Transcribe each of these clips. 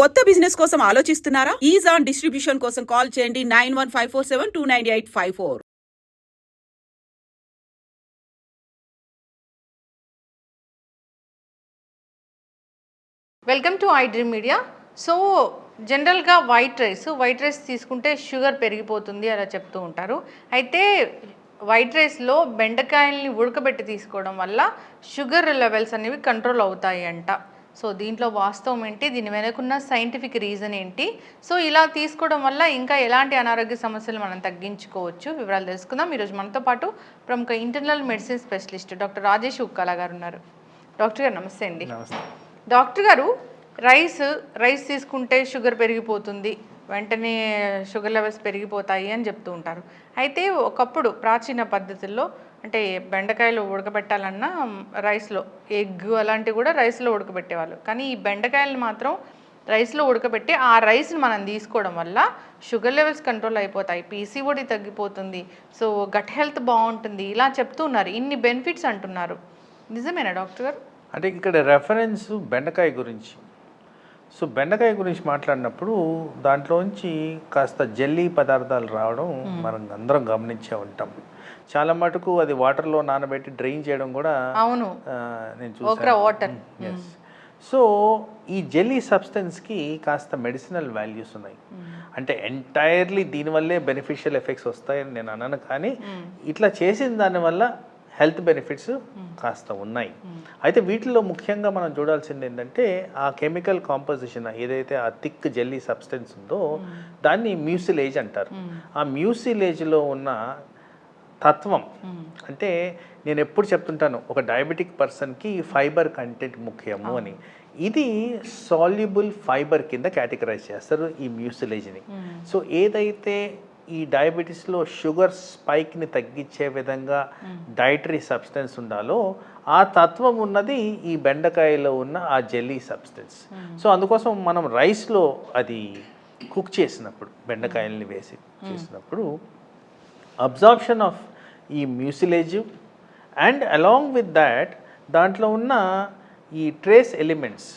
కొత్త బిజినెస్ కోసం ఆలోచిస్తున్నారా? ఈజ్ ఆన్ డిస్ట్రిబ్యూషన్ కోసం కాల్ చేయండి nine one five four seven two nine eight five four. Welcome to I Dream Media so జనరల్గా వైట్ రైస్ వైట్ రైస్ తీసుకుంటే షుగర్ పెరిగిపోతుంది అలా చెప్తూ ఉంటారు. అయితే వైట్ రైస్లో బెండకాయల్ని ఉడకబెట్టి తీసుకోవడం వల్ల షుగర్ లెవెల్స్ అనేవి కంట్రోల్ అవుతాయి అంట సో దీంట్లో వాస్తవం ఏంటి? దీని వెనుకున్న సైంటిఫిక్ రీజన్ ఏంటి? సో ఇలా తీసుకోవడం వల్ల ఇంకా ఎలాంటి అనారోగ్య సమస్యలు మనం తగ్గించుకోవచ్చు? వివరాలు తెలుసుకుందాం. ఈరోజు మనతో పాటు ప్రముఖ internal medicine specialist doctor Rajesh Ukkala గారు ఉన్నారు. డాక్టర్ గారు నమస్తే అండి. డాక్టర్ గారు రైస్ రైస్ తీసుకుంటే షుగర్ పెరిగిపోతుంది. వెంటనే షుగర్ లెవెల్స్ పెరిగిపోతాయి అని చెప్తూ ఉంటారు. అయితే ఒకప్పుడు ప్రాచీన పద్ధతుల్లో అంటే బెండకాయలు ఉడకబెట్టాలన్నా రైస్లో ఎగ్ అలాంటివి కూడా రైస్లో ఉడకబెట్టేవాళ్ళు. కానీ ఈ బెండకాయలు మాత్రం రైస్లో ఉడకబెట్టి ఆ రైస్ని మనం తీసుకోవడం వల్ల షుగర్ లెవెల్స్ కంట్రోల్ అయిపోతాయి పీసీఓడి తగ్గిపోతుంది సో గట్ హెల్త్ బాగుంటుంది. ఇలా చెప్తూ ఉన్నారు. ఇన్ని బెనిఫిట్స్ అంటున్నారు. నిజమేనా డాక్టర్ గారు? అంటే ఇక్కడ రెఫరెన్స్ బెండకాయ గురించి. సో బెండకాయ గురించి మాట్లాడినప్పుడు దాంట్లోంచి కాస్త జెల్లీ పదార్థాలు రావడం మనం అందరం గమనించే ఉంటాం. చాలా మటుకు అది వాటర్లో నానబెట్టి డ్రైన్ చేయడం కూడా అవును. నేను చూసాను వాటర్. సో ఈ జెల్లీ సబ్స్టెన్స్కి కాస్త మెడిసినల్ వాల్యూస్ ఉన్నాయి. అంటే ఎంటైర్లీ దీనివల్లే బెనిఫిషియల్ ఎఫెక్ట్స్ వస్తాయని నేను అనను కానీ ఇట్లా చేసిన దానివల్ల హెల్త్ బెనిఫిట్స్ కాస్త ఉన్నాయి. అయితే వీటిలో ముఖ్యంగా మనం చూడాల్సింది ఏంటంటే ఆ కెమికల్ కాంపోజిషన్ ఏదైతే ఆ థిక్ జెల్లీ సబ్స్టెన్స్ ఉందో దాన్ని మ్యూసిలేజ్ అంటారు. ఆ మ్యూసిలేజ్లో ఉన్న తత్వం. అంటే నేను ఎప్పుడు చెప్తుంటాను ఒక డయాబెటిక్ పర్సన్కి ఫైబర్ కంటెంట్ ముఖ్యము అని. ఇది సాల్యుబుల్ ఫైబర్ కింద కేటగరైజ్ చేస్తారు ఈ మ్యూసిలేజ్ని సో ఏదైతే ఈ డయాబెటీస్లో షుగర్ స్పైక్ని తగ్గించే విధంగా డైటరీ సబ్స్టెన్స్ ఉండాలో ఆ తత్వం ఉన్నది ఈ బెండకాయలో ఉన్న ఆ జెల్లీ సబ్స్టెన్స్ సో అందుకోసం మనం రైస్లో అది కుక్ చేసినప్పుడు బెండకాయల్ని వేసి చేసినప్పుడు అబ్జార్ప్షన్ ఆఫ్ ఈ mucilage and along with that దాంట్లో ఉన్న ఈ ట్రేస్ ఎలిమెంట్స్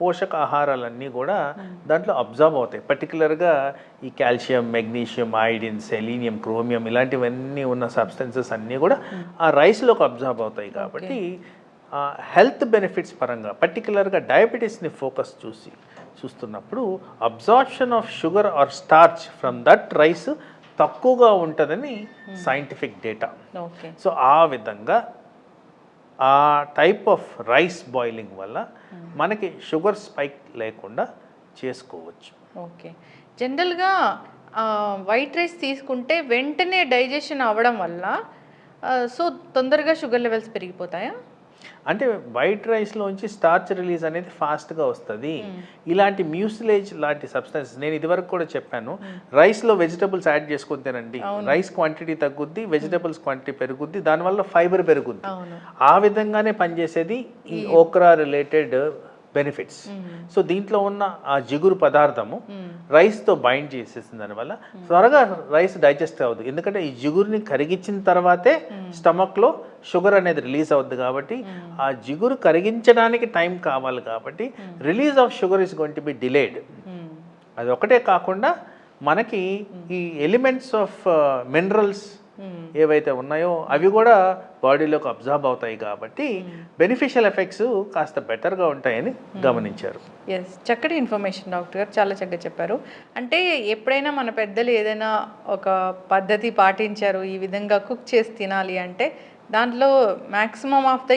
పోషక ఆహారాలన్నీ కూడా దాంట్లో అబ్జర్వ్ అవుతాయి. పర్టికులర్గా ఈ calcium magnesium iodine selenium chromium ఇలాంటివన్నీ ఉన్న సబ్స్టెన్సెస్ అన్నీ కూడా ఆ రైస్లోకి అబ్జర్వ్ అవుతాయి కాబట్టి హెల్త్ బెనిఫిట్స్ పరంగా పర్టికులర్గా డయాబెటీస్ని ఫోకస్ చూసి చూస్తున్నప్పుడు absorption of sugar or starch from that rice తక్కువగా ఉంటుందని సైంటిఫిక్ డేటా ఓకే సో ఆ విధంగా ఆ టైప్ ఆఫ్ రైస్ బాయిలింగ్ వల్ల మనకి షుగర్ స్పైక్ లేకుండా చేసుకోవచ్చు. ఓకే జనరల్గా వైట్ రైస్ తీసుకుంటే వెంటనే డైజెషన్ అవ్వడం వల్ల సో తొందరగా షుగర్ లెవెల్స్ పెరిగిపోతాయా? అంటే వైట్ రైస్లోంచి స్టార్చ్ రిలీజ్ అనేది ఫాస్ట్గా వస్తుంది. ఇలాంటి మ్యూసిలేజ్ లాంటి సబ్స్టెన్స్ నేను ఇదివరకు కూడా చెప్పాను రైస్లో వెజిటబుల్స్ యాడ్ చేసుకొని తినండి. రైస్ క్వాంటిటీ తగ్గుద్ది వెజిటబుల్స్ క్వాంటిటీ పెరుగుద్ది దానివల్ల ఫైబర్ పెరుగుద్ది. ఆ విధంగానే పనిచేసేది ఈ ఓక్రా రిలేటెడ్ బెనిఫిట్స్ సో దీంట్లో ఉన్న ఆ జిగురు పదార్థము రైస్తో బైండ్ చేసేసిన దానివల్ల త్వరగా రైస్ డైజెస్ట్ అవ్వదు. ఎందుకంటే ఈ జిగురుని కరిగించిన తర్వాతే స్టమక్లో షుగర్ అనేది రిలీజ్ అవుద్ది కాబట్టి ఆ జిగురు కరిగించడానికి టైం కావాలి కాబట్టి release of sugar is going to be delayed. అది ఒకటే కాకుండా మనకి ఈ ఎలిమెంట్స్ ఆఫ్ మినరల్స్ ఏవైతే ఉన్నాయో అవి కూడా బాడీలోకి అబ్జర్వ్ అవుతాయి కాబట్టి బెనిఫిషియల్ ఎఫెక్ట్స్ కాస్త బెటర్గా ఉంటాయని గమనించారు. ఎస్ చక్కటి ఇన్ఫర్మేషన్ డాక్టర్ గారు చాలా చక్కగా చెప్పారు. అంటే ఎప్పుడైనా మన పెద్దలు ఏదైనా ఒక పద్ధతి పాటించారు ఈ విధంగా కుక్ చేసి తినాలి అంటే దాంట్లో maximum of the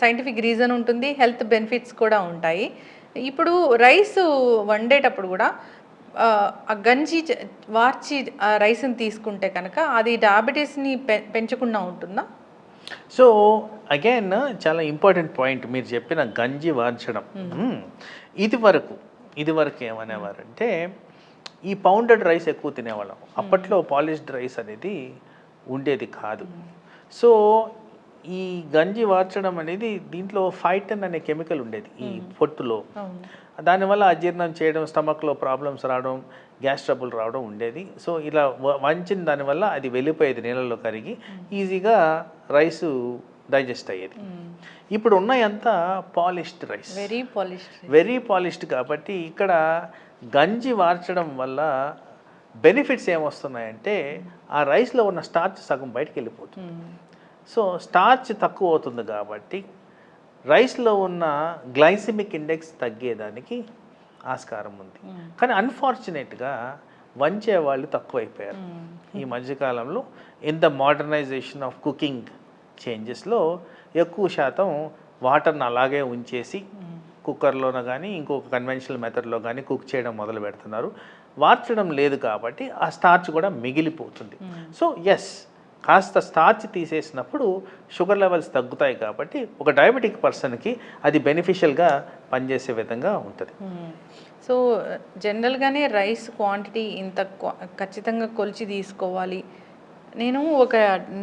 scientific reason ఉంటుంది హెల్త్ బెనిఫిట్స్ కూడా ఉంటాయి. ఇప్పుడు రైస్ వండేటప్పుడు కూడా ఆ, గంజి వార్చి రైస్ని తీసుకుంటే కనుక అది డయాబెటీస్ని పె పెంచకుండా ఉంటుందా? సో అగైన్ చాలా ఇంపార్టెంట్ పాయింట్ మీరు చెప్పిన గంజి వార్చడం. మ్మ్. ఇది వరకు ఇది వరకు ఏమనేవారంటే ఈ పౌండెడ్ రైస్ ఎక్కువ తినేవాళ్ళం. అప్పట్లో పాలిష్డ్ రైస్ అనేది ఉండేది కాదు. సో ఈ గంజి వార్చడం అనేది దీంట్లో ఫైటన్ అనే కెమికల్ ఉండేది ఈ పొట్టులో. దానివల్ల అజీర్ణం చేయడం స్టమక్లో ప్రాబ్లమ్స్ రావడం గ్యాస్ ట్రబుల్ రావడం ఉండేది. సో ఇలా వంచిన దానివల్ల అది వెళ్ళిపోయేది నీళ్ళలో కరిగి ఈజీగా రైసు డైజెస్ట్ అయ్యేది. ఇప్పుడు ఉన్నాయంతా polished rice. Very polished very polished కాబట్టి ఇక్కడ గంజి వార్చడం వల్ల బెనిఫిట్స్ ఏమొస్తున్నాయంటే ఆ రైస్లో ఉన్న స్టార్చ్ సగం బయటికి వెళ్ళిపోతుంది సో స్టార్చ్ తక్కువ అవుతుంది కాబట్టి రైస్లో ఉన్న గ్లైసిమిక్ ఇండెక్స్ తగ్గేదానికి ఆస్కారం ఉంది. కానీ అన్ఫార్చునేట్గా వంచే వాళ్ళు తక్కువైపోయారు. ఈ మధ్యకాలంలో in the modernisation of cooking చేంజెస్లో ఎక్కువ శాతం వాటర్ని అలాగే ఉంచేసి కుక్కర్లోన కానీ ఇంకొక కన్వెన్షనల్ మెథడ్లో కానీ కుక్ చేయడం మొదలు పెడుతున్నారు. వార్చడం లేదు కాబట్టి ఆ స్టార్చ్ కూడా మిగిలిపోతుంది. సో ఎస్ కాస్త స్టార్చ్ తీసేసినప్పుడు షుగర్ లెవెల్స్ తగ్గుతాయి కాబట్టి ఒక డయాబెటిక్ పర్సన్కి అది బెనిఫిషియల్గా పనిచేసే విధంగా ఉంటుంది. సో జనరల్గానే రైస్ క్వాంటిటీ ఇంత క్వా- ఖచ్చితంగా కొలిచి తీసుకోవాలి. నేను ఒక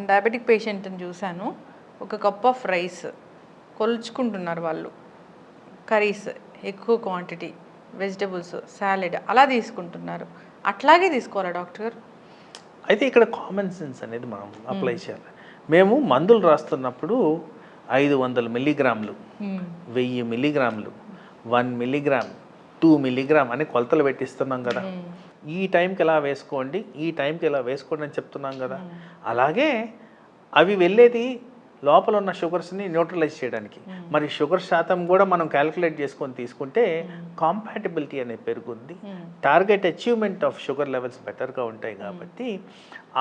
డయాబెటిక్ పేషెంట్ని చూశాను. ఒక కప్ ఆఫ్ రైస్ కొలుచుకుంటున్నారు వాళ్ళు. కర్రీస్ ఎక్కువ క్వాంటిటీ వెజిటబుల్స్ సాలెడ్ అలా తీసుకుంటున్నారు. అట్లాగే తీసుకోవాలా డాక్టర్ గారు? అయితే ఇక్కడ కామన్ సెన్స్ అనేది మనం అప్లై చేయాలి. మేము మందులు రాస్తున్నప్పుడు ఐదు వందల మిల్లీగ్రాములు వెయ్యి మిల్లీగ్రాములు వన్ మిల్లీగ్రామ్ టూ మిల్లీగ్రామ్ అని కొలతలు పెట్టిస్తున్నాం కదా. ఈ టైంకి ఎలా వేసుకోండి? ఈ టైంకి ఎలా వేసుకోండి అని చెప్తున్నాం కదా. అలాగే అవి వెళ్ళేది లోపల ఉన్న షుగర్స్ని న్యూట్రలైజ్ చేయడానికి. మరి షుగర్ శాతం కూడా మనం క్యాలిక్యులేట్ చేసుకొని తీసుకుంటే కాంపాటబిలిటీ అనేది పెరుగుద్ది target achievement of sugar levels బెటర్గా ఉంటాయి కాబట్టి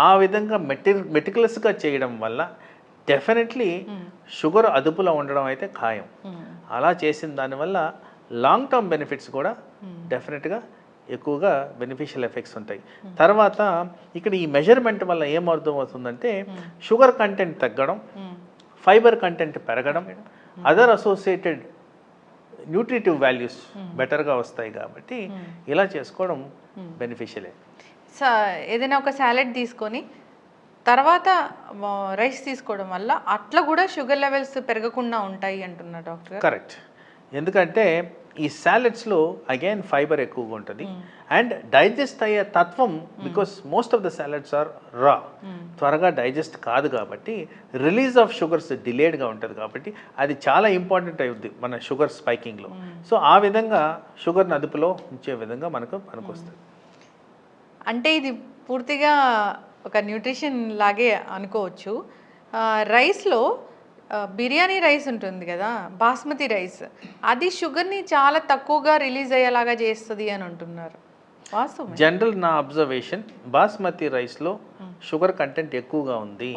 ఆ విధంగా మెటి మెటికులస్గా చేయడం వల్ల డెఫినెట్లీ షుగర్ అదుపులో ఉండడం అయితే ఖాయం. అలా చేసిన దానివల్ల లాంగ్ టర్మ్ బెనిఫిట్స్ కూడా డెఫినెట్గా ఎక్కువగా బెనిఫిషియల్ ఎఫెక్ట్స్ ఉంటాయి. తర్వాత ఇక్కడ ఈ మెజర్మెంట్ వల్ల ఏం అర్థం అవుతుందంటే షుగర్ కంటెంట్ తగ్గడం ఫైబర్ కంటెంట్ పెరగడం అదర్ అసోసియేటెడ్ న్యూట్రిటివ్ వాల్యూస్ బెటర్గా వస్తాయి కాబట్టి ఇలా చేసుకోవడం బెనిఫిషియలే సా ఏదైనా ఒక సాలెడ్ తీసుకొని తర్వాత రైస్ తీసుకోవడం వల్ల అట్లా కూడా షుగర్ లెవెల్స్ పెరగకుండా ఉంటాయి అంటున్నారు డాక్టర్ కరెక్ట్ ఎందుకంటే ఈ సాలెడ్స్లో అగైన్ ఫైబర్ ఎక్కువగా ఉంటుంది. అండ్ డైజెస్ట్ అయ్యే తత్వం because most of the salads are raw త్వరగా డైజెస్ట్ కాదు కాబట్టి రిలీజ్ ఆఫ్ షుగర్స్ డిలేడ్గా ఉంటుంది కాబట్టి అది చాలా ఇంపార్టెంట్ అవుద్ది మన షుగర్ స్పైకింగ్లో సో ఆ విధంగా షుగర్ని అదుపులో ఉంచే విధంగా మనకు పనికొస్తుంది. అంటే ఇది పూర్తిగా ఒక న్యూట్రిషన్ లాగే అనుకోవచ్చు. రైస్లో బిర్యానీ రైస్ ఉంటుంది కదా బాస్మతి రైస్. అది షుగర్ని చాలా తక్కువగా రిలీజ్ అయ్యేలాగా చేస్తుంది అని అంటున్నారు. వాస్తవం జనరల్ నా అబ్జర్వేషన్ బాస్మతి రైస్లో షుగర్ కంటెంట్ ఎక్కువగా ఉంది.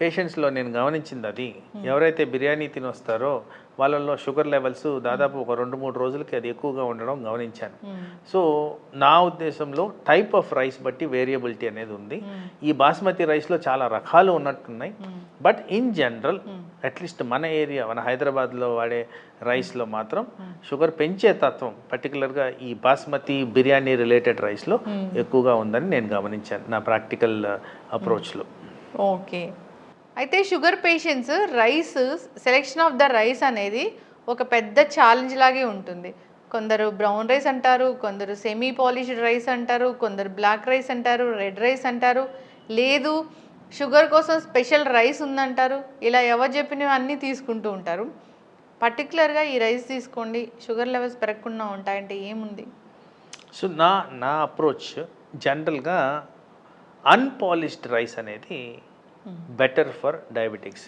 పేషెంట్స్లో నేను గమనించింది అది. ఎవరైతే బిర్యానీ తిని వస్తారో వాళ్ళల్లో షుగర్ లెవెల్స్ దాదాపు ఒక రెండు మూడు రోజులకి అది ఎక్కువగా ఉండడం గమనించాను. సో నా ఉద్దేశంలో టైప్ ఆఫ్ రైస్ బట్టి వేరియబిలిటీ అనేది ఉంది. ఈ బాస్మతి రైస్లో చాలా రకాలు ఉన్నట్టున్నాయి. But in general at least మన ఏరియా మన హైదరాబాద్లో వాడే రైస్లో మాత్రం షుగర్ పెంచే తత్వం పర్టికులర్గా ఈ బాస్మతి బిర్యానీ రిలేటెడ్ రైస్లో ఎక్కువగా ఉందని నేను గమనించాను నా ప్రాక్టికల్ అప్రోచ్లో ఓకే అయితే sugar patients rice selection of the rice అనేది ఒక పెద్ద ఛాలెంజ్ లాగే ఉంటుంది. కొందరు బ్రౌన్ రైస్ అంటారు కొందరు సెమీ పాలిష్డ్ రైస్ అంటారు కొందరు బ్లాక్ రైస్ అంటారు రెడ్ రైస్ అంటారు. లేదు షుగర్ కోసం స్పెషల్ రైస్ ఉందంటారు. ఇలా ఎవరు చెప్పినవి అన్నీ తీసుకుంటూ ఉంటారు. పర్టికులర్గా ఈ రైస్ తీసుకోండి షుగర్ లెవెల్స్ పెరగకుండా ఉంటాయంటే ఏముంది? సో నా నా అప్రోచ్ జనరల్గా అన్పాలిష్డ్ రైస్ అనేది బెటర్ ఫర్ డయాబెటిక్స్.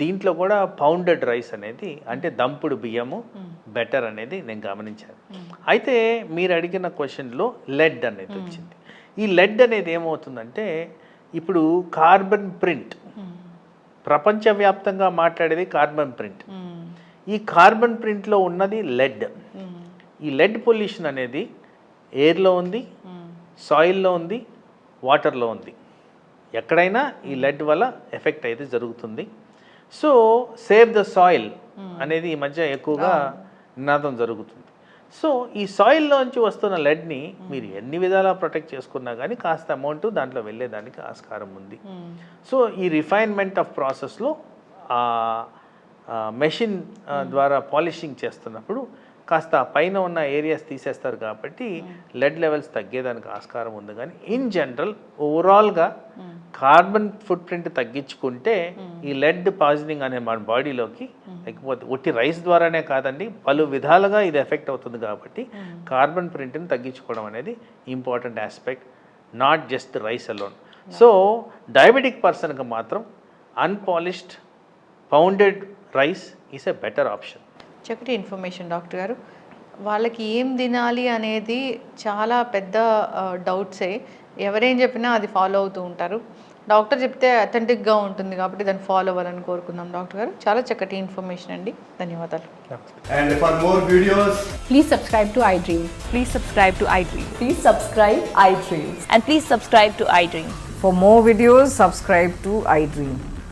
దీంట్లో కూడా పౌండెడ్ రైస్ అనేది అంటే దంపుడు బియ్యము బెటర్ అనేది నేను గమనించాను. అయితే మీరు అడిగిన క్వశ్చన్లో లెడ్ అనేది వచ్చింది. ఈ లెడ్ అనేది ఏమవుతుందంటే ఇప్పుడు కార్బన్ ప్రింట్ ప్రపంచవ్యాప్తంగా మాట్లాడేది కార్బన్ ప్రింట్. ఈ కార్బన్ ప్రింట్లో ఉన్నది లెడ్. ఈ లెడ్ పొల్యూషన్ అనేది ఎయిర్లో ఉంది సాయిల్లో ఉంది వాటర్లో ఉంది. ఎక్కడైనా ఈ లెడ్ వల్ల ఎఫెక్ట్ అయితే జరుగుతుంది. సో సేవ్ ద సాయిల్ అనేది ఈ మధ్య ఎక్కువగా నినాదం జరుగుతుంది. సో ఈ సాయిల్లోంచి వస్తున్న లెడ్ని మీరు ఎన్ని విధాలా ప్రొటెక్ట్ చేసుకున్నా కానీ కాస్త అమౌంట్ దాంట్లో వెళ్ళేదానికి ఆస్కారం ఉంది. సో ఈ రిఫైన్మెంట్ ఆఫ్ ప్రాసెస్లో మెషిన్ ద్వారా పాలిషింగ్ చేస్తున్నప్పుడు కాస్త పైన ఉన్న ఏరియాస్ తీసేస్తారు కాబట్టి లెడ్ లెవెల్స్ తగ్గేదానికి ఆస్కారం ఉంది. కానీ ఇన్ జనరల్ ఓవరాల్గా కార్బన్ ఫుట్ ప్రింట్ తగ్గించుకుంటే ఈ లెడ్ పాయిజనింగ్ అనే మన బాడీలోకి తగ్గిపోతుంది ఒట్టి రైస్ ద్వారానే కాదండి పలు విధాలుగా ఇది ఎఫెక్ట్ అవుతుంది కాబట్టి కార్బన్ ప్రింట్ని తగ్గించుకోవడం అనేది important aspect not just rice alone so diabetic పర్సన్కి మాత్రం unpolished pounded rice is a better option చక్కటి ఇన్ఫర్మేషన్ డాక్టర్ గారు. వాళ్ళకి ఏం తినాలి అనేది చాలా పెద్ద డౌట్సే ఎవరేం చెప్పినా అది ఫాలో అవుతూ ఉంటారు. డాక్టర్ చెప్తే అథెంటిక్గా ఉంటుంది కాబట్టి దాన్ని ఫాలో అవ్వాలని కోరుకుందాం డాక్టర్ గారు. చాలా చక్కటి ఇన్ఫర్మేషన్ అండి. ధన్యవాదాలు. For more please subscribe to I Dream please subscribe to I Dream please subscribe I Dream and please subscribe to I Dream for more videos subscribe to I Dream